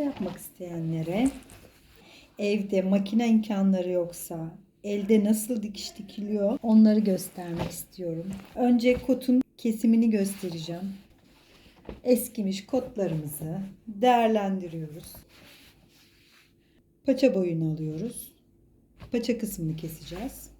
çanta yapmak isteyenlere evde makine imkanları yoksa elde nasıl dikiş dikiliyor onları göstermek istiyorum. Önce kotun kesimini göstereceğim. Eskimiş kotlarımızı değerlendiriyoruz. Paça boyunu alıyoruz. Paça kısmını keseceğiz.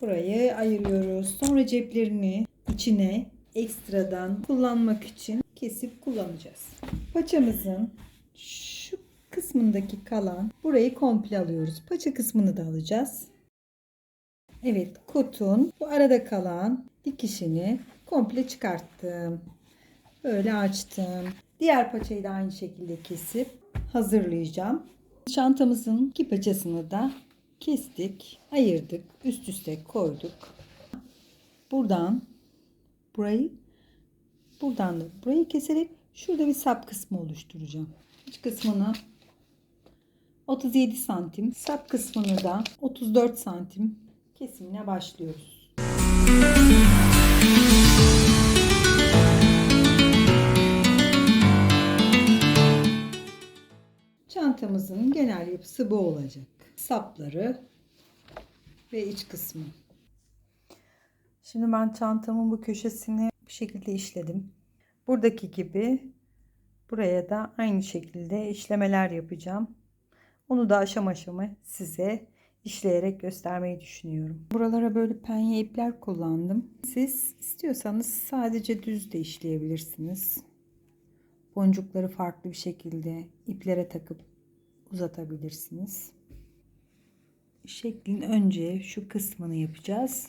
Burayı ayırıyoruz. Sonra ceplerini içine ekstradan kullanmak için kesip kullanacağız. Paçamızın şu kısmındaki kalan burayı komple alıyoruz. Paça kısmını da alacağız. Evet kotun bu arada kalan dikişini komple çıkarttım. Böyle açtım. Diğer paçayı da aynı şekilde kesip hazırlayacağım. Çantamızın iki paçasını da kestik, ayırdık, üst üste koyduk. Buradan burayı buradan da burayı keserek şurada bir sap kısmı oluşturacağım. İç kısmını 37 santim, sap kısmını da 34 santim kesimine başlıyoruz. Çantamızın genel yapısı bu olacak. Sapları ve iç kısmı. Şimdi ben çantamın bu köşesini bu şekilde işledim. Buradaki gibi buraya da aynı şekilde işlemeler yapacağım. Onu da aşama aşama size işleyerek göstermeyi düşünüyorum. Buralara böyle penye ipler kullandım. Siz istiyorsanız sadece düz de işleyebilirsiniz. Boncukları farklı bir şekilde iplere takıp uzatabilirsiniz. Şeklin önce şu kısmını yapacağız.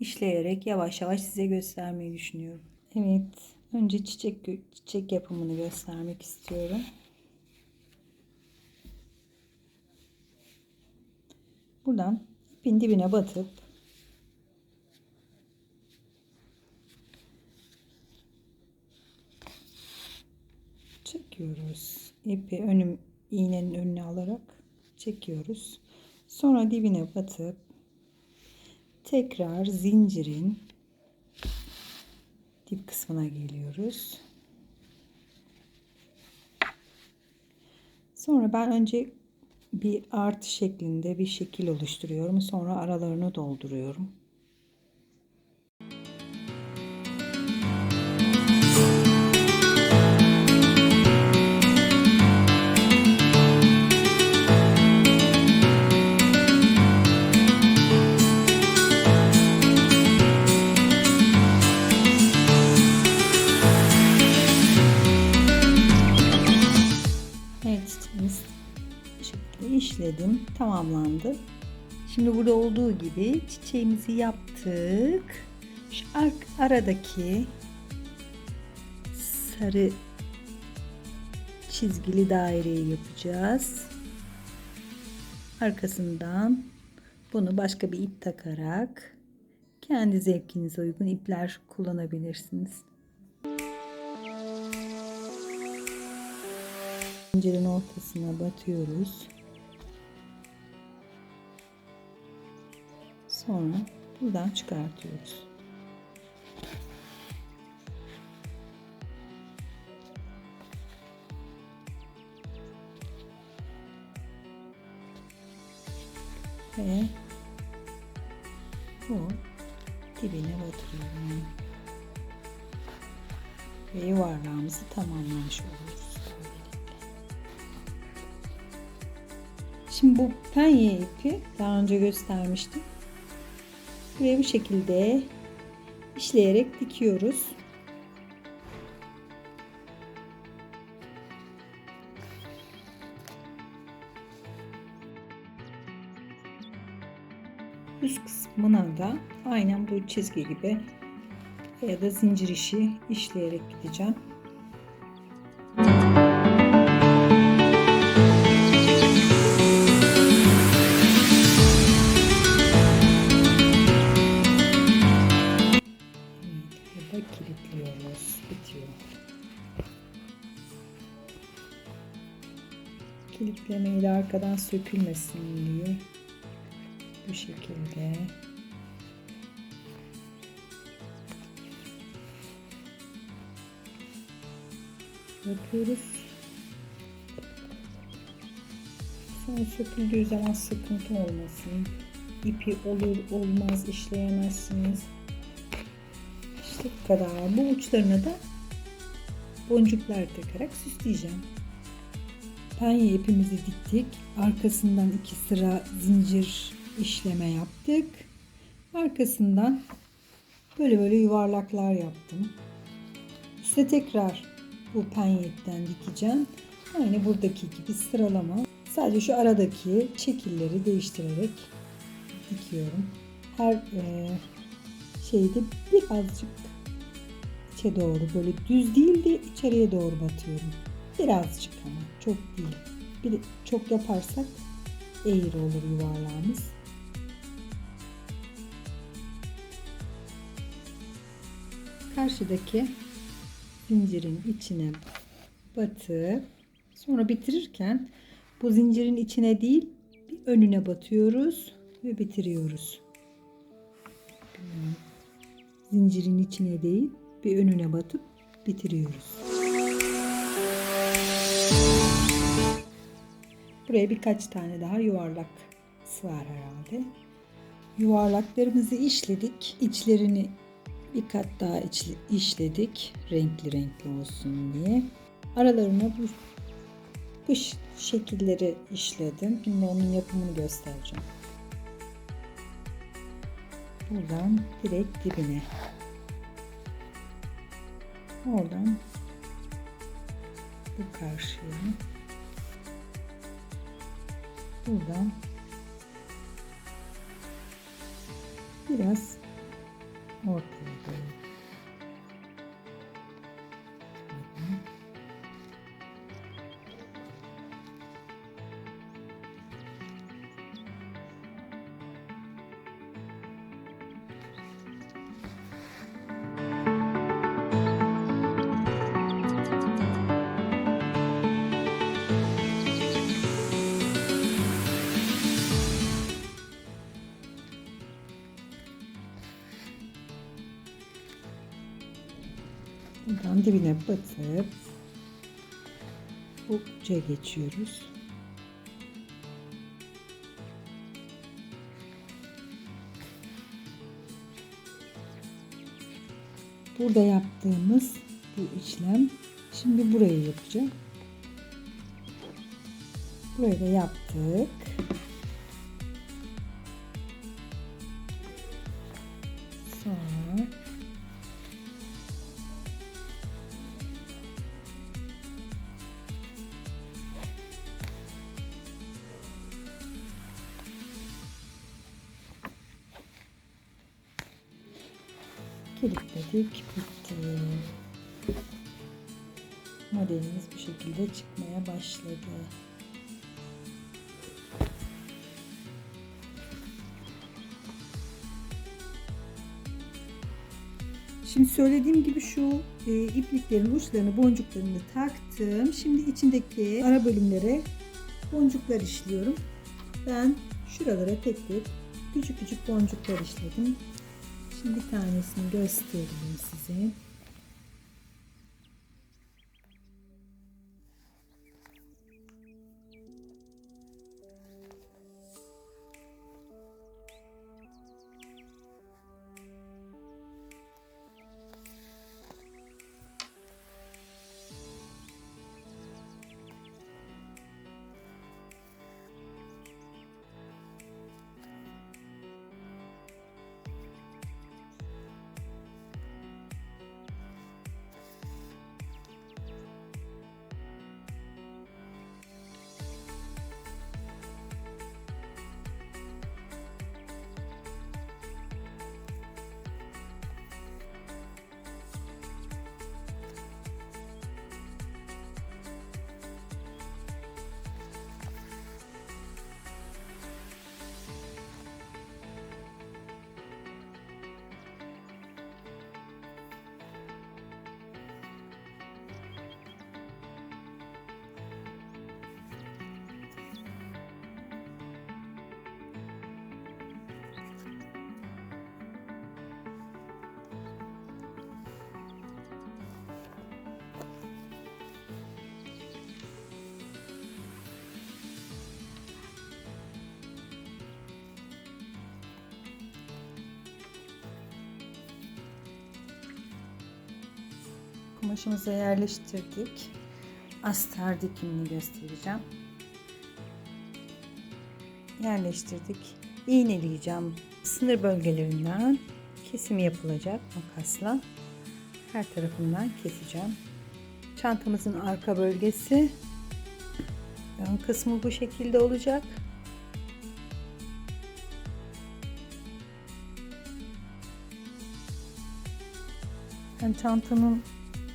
İşleyerek yavaş yavaş size göstermeyi düşünüyorum. Evet, önce çiçek çiçek yapımını göstermek istiyorum. Buradan ipin dibine batıp çekiyoruz. İpi önüm iğnenin önüne alarak çekiyoruz. Sonra dibine batıp tekrar zincirin dip kısmına geliyoruz. Sonra ben önce bir artı şeklinde bir şekil oluşturuyorum. Sonra aralarını dolduruyorum. Tamamlandı. Şimdi burada olduğu gibi çiçeğimizi yaptık. Şu aradaki sarı çizgili daireyi yapacağız. Arkasından bunu başka bir ip takarak kendi zevkinize uygun ipler kullanabilirsiniz. Zincirin ortasına batıyoruz. Sonra buradan çıkartıyoruz. Ve bu dibine batırıyorum. Ve yuvarlağımızı tamamlamış oluruz. Şimdi bu penye ipi daha önce göstermiştim. Ve bu şekilde işleyerek dikiyoruz. Üst kısmına da aynen bu çizgi gibi ya da zincir işi işleyerek gideceğim. Arkadan sökülmesin diye bu şekilde yapıyoruz. Sonra söküldüğü zaman sıkıntı olmasın. İpi olur olmaz işleyemezsiniz. İşte bu kadar. Bu uçlarına da boncuklar takarak süsleyeceğim. Penye ipimizi diktik. Arkasından iki sıra zincir işleme yaptık. Arkasından böyle böyle yuvarlaklar yaptım. Üste tekrar bu penye ipten dikeceğim. Aynı buradaki gibi sıralama. Sadece şu aradaki şekilleri değiştirerek dikiyorum. Her e, şeyde birazcık içe doğru böyle düz değil de içeriye doğru batıyorum. Birazcık ama çok değil. Bir çok yaparsak eğri olur yuvarlağımız. Karşıdaki zincirin içine batıp sonra bitirirken bu zincirin içine değil bir önüne batıyoruz ve bitiriyoruz. Zincirin içine değil bir önüne batıp bitiriyoruz. Buraya birkaç tane daha yuvarlak sığar herhalde. Yuvarlaklarımızı işledik. İçlerini bir kat daha işledik. Renkli renkli olsun diye. Aralarına bu, bu şekilleri işledim. Şimdi onun yapımını göstereceğim. Buradan direkt dibine. Oradan bu karşıya. Buradan biraz ortaya doğru. Buradan dibine batıp uca geçiyoruz. Burada yaptığımız bu işlem şimdi burayı yapacağım. Burayı da yaptık. Kilitledik bitti. Modelimiz bu şekilde çıkmaya başladı. Şimdi söylediğim gibi şu e, ipliklerin uçlarını, boncuklarını taktım. Şimdi içindeki ara bölümlere boncuklar işliyorum. Ben şuralara tek tek küçük küçük boncuklar işledim. Şimdi tanesini göstereyim size. Kumaşımıza yerleştirdik. Astar dikimini göstereceğim. Yerleştirdik. İğneleyeceğim. Sınır bölgelerinden kesim yapılacak makasla. Her tarafından keseceğim. Çantamızın arka bölgesi ön kısmı bu şekilde olacak. Ben çantanın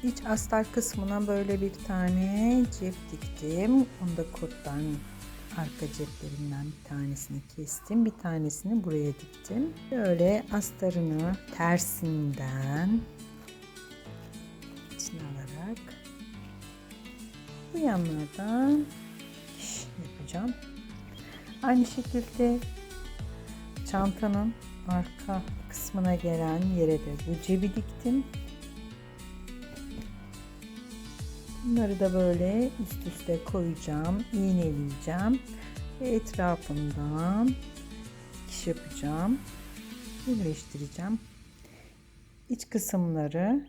iç astar kısmına böyle bir tane cep diktim. Onu da kottan arka ceplerinden bir tanesini kestim. Bir tanesini buraya diktim. Böyle astarını tersinden içine alarak bu yanlardan yapacağım. Aynı şekilde çantanın arka kısmına gelen yere de bu cebi diktim. Bunları da böyle üst üste koyacağım, iğneleyeceğim etrafından dikiş yapacağım. Birleştireceğim. İç kısımları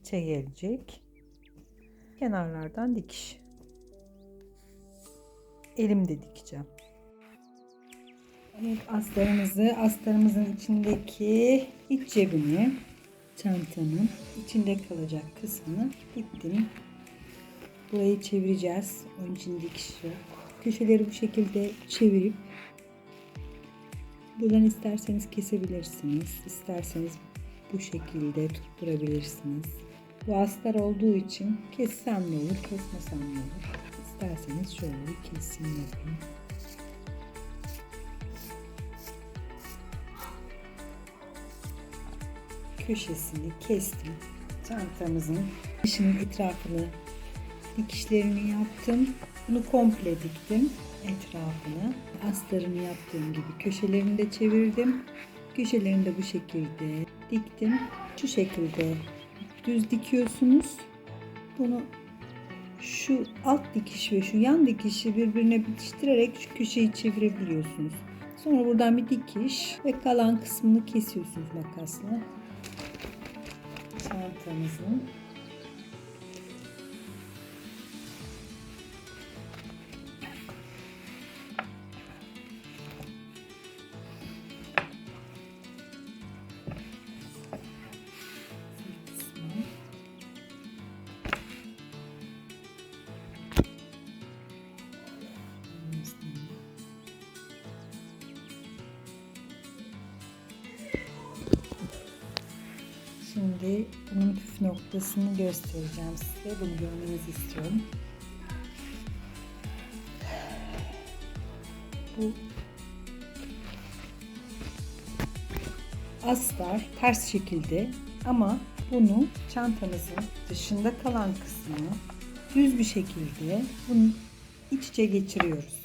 içe gelecek. Kenarlardan dikiş. Elimde dikeceğim. Evet astarımızı, astarımızın içindeki iç cebini çantanın içinde kalacak kısmını diktim. Burayı çevireceğiz. Onun için dikiş yok. Köşeleri bu şekilde çevirip buradan isterseniz kesebilirsiniz. İsterseniz bu şekilde tutturabilirsiniz. Bu astar olduğu için kessem de olur, kesmesem de olur. İsterseniz şöyle bir kesim yapayım. köşesini kestim. Çantamızın dışının etrafını dikişlerini yaptım. Bunu komple diktim etrafını. Astarını yaptığım gibi köşelerini de çevirdim. Köşelerini de bu şekilde diktim. Şu şekilde düz dikiyorsunuz. Bunu şu alt dikiş ve şu yan dikişi birbirine bitiştirerek şu köşeyi çevirebiliyorsunuz. Sonra buradan bir dikiş ve kalan kısmını kesiyorsunuz makasla çantamızın Şimdi bunun püf noktasını göstereceğim size. Bunu görmenizi istiyorum. Bu astar ters şekilde ama bunu çantanızın dışında kalan kısmını düz bir şekilde bunu iç içe geçiriyoruz.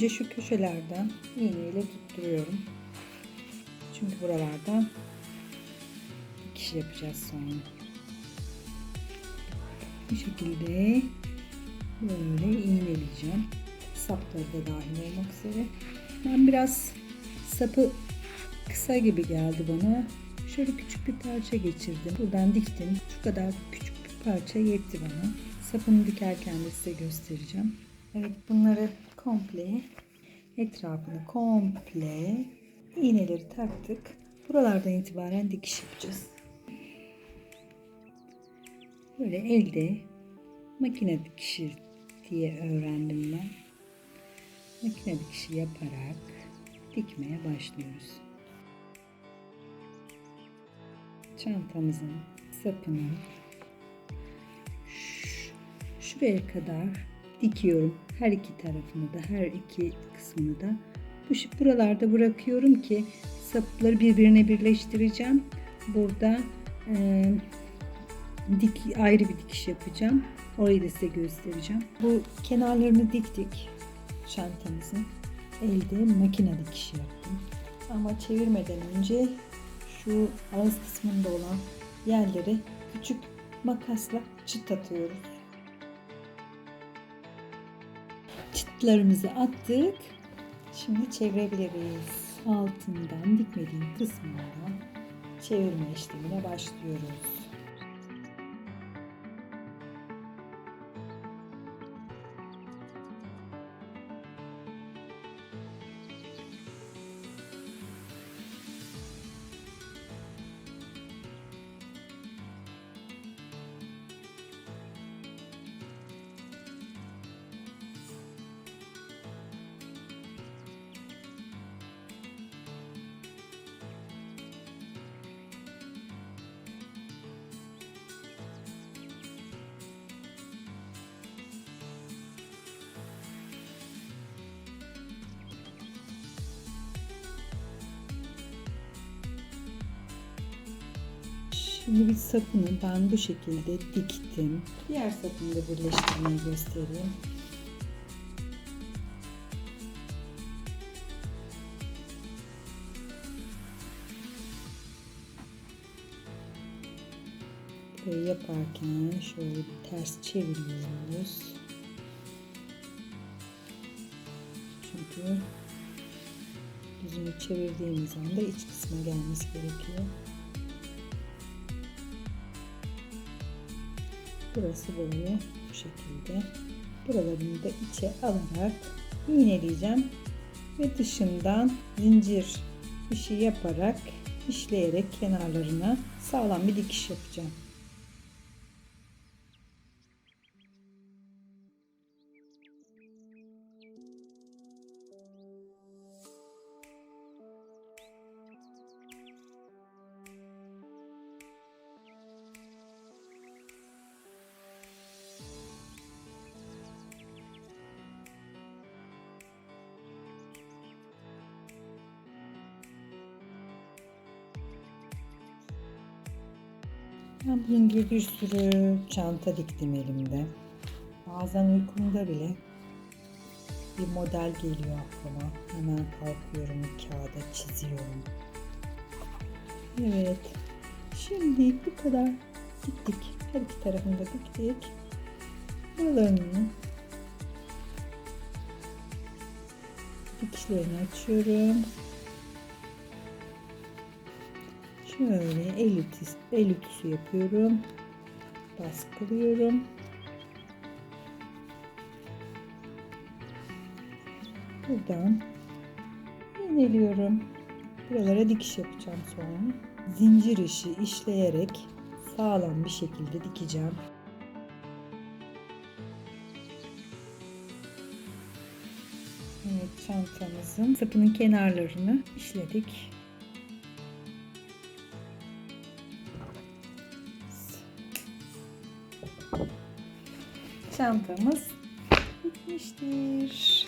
Önce şu köşelerden iğneyle tutturuyorum. Çünkü buralardan dikiş yapacağız sonra. Bu şekilde böyle iğneleyeceğim. Sapları da dahil olmak üzere. Ben biraz sapı kısa gibi geldi bana. Şöyle küçük bir parça geçirdim. Buradan diktim. Şu kadar küçük bir parça yetti bana. Sapını dikerken de size göstereceğim. Evet bunları komple etrafını komple iğneleri taktık. Buralardan itibaren dikiş yapacağız. Böyle elde makine dikişi diye öğrendim ben. Makine dikişi yaparak dikmeye başlıyoruz. Çantamızın sapını şuraya kadar dikiyorum. Her iki tarafını da, her iki kısmını da. Bu buralarda bırakıyorum ki sapları birbirine birleştireceğim. Burada e, dik ayrı bir dikiş yapacağım. Orayı da size göstereceğim. Bu kenarlarını diktik çantamızın. Elde makine dikişi yaptım. Ama çevirmeden önce şu ağız kısmında olan yerleri küçük makasla çıt atıyoruz. Çıtlarımızı attık. Şimdi çevirebiliriz. altından dikmediğim kısmından çevirme işlemine başlıyoruz. Şimdi bir sapını ben bu şekilde diktim. Diğer sapını da birleştirmeyi göstereyim. Burayı yaparken şöyle bir ters çeviriyoruz. Çünkü düzünü çevirdiğimiz anda iç kısma gelmesi gerekiyor. Burası böyle bu şekilde. Buralarını da içe alarak iğneleyeceğim. Ve dışından zincir işi yaparak işleyerek kenarlarına sağlam bir dikiş yapacağım. Ben bunun gibi bir sürü çanta diktim elimde. Bazen uykumda bile bir model geliyor aklıma. Hemen kalkıyorum kağıda çiziyorum. Evet. Şimdi bu kadar diktik. Her iki tarafını da diktik. Buralarını dikişlerini açıyorum. Şöyle el ütüsü, el ütüsü yapıyorum. Baskılıyorum. Buradan iğneliyorum. Buralara dikiş yapacağım sonra. Zincir işi işleyerek sağlam bir şekilde dikeceğim. Evet çantamızın sapının kenarlarını işledik. Çantamız bitmiştir.